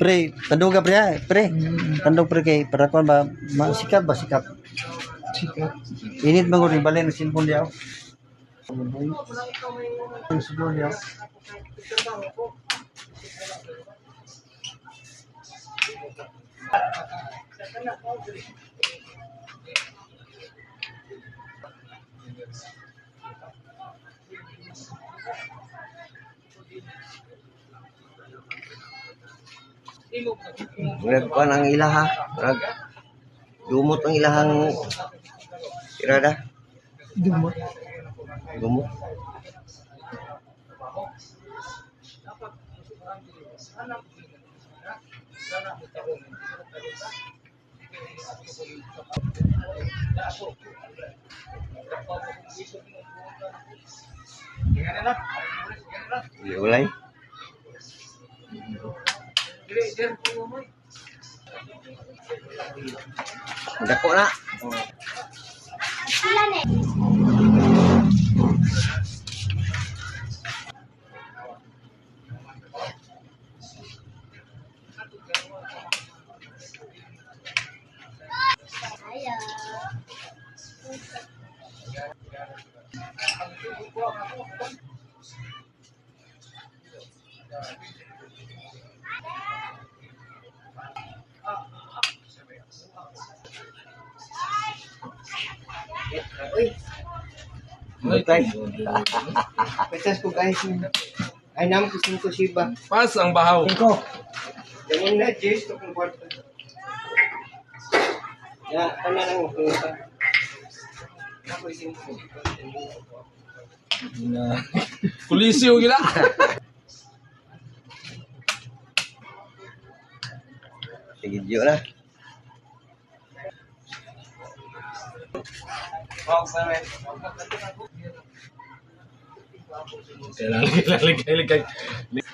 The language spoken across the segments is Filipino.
Pre, tandog ka pre ha. Pre, tandog pre kay para ko ba masikap ba sikap. Sikat. Init ko rin balay ng cellphone diyaw. Ang cellphone diyaw. Murag pa ang ilaha. Murag dumot ang ilahang irada. Dumot. Dumot. Udah kok nak. Thank you. Butay. Petas ko guys. Ay nam ko sin ko siba. Pas ang bahaw. Iko. Jangan na Jess to kung kwarto. Ya, kana lang Ako isin ko. Pulisyo gila. Sige, Diyo na. Wow, Lalik, lalik, lalik, lalik.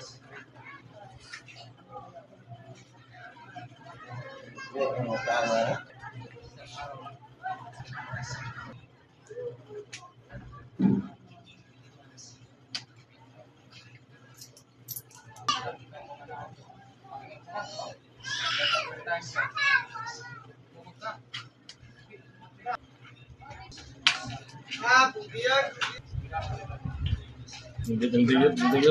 Ah, porque Hindi, hindi, hindi.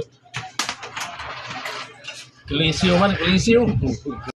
Kulisyo man, kulisyo.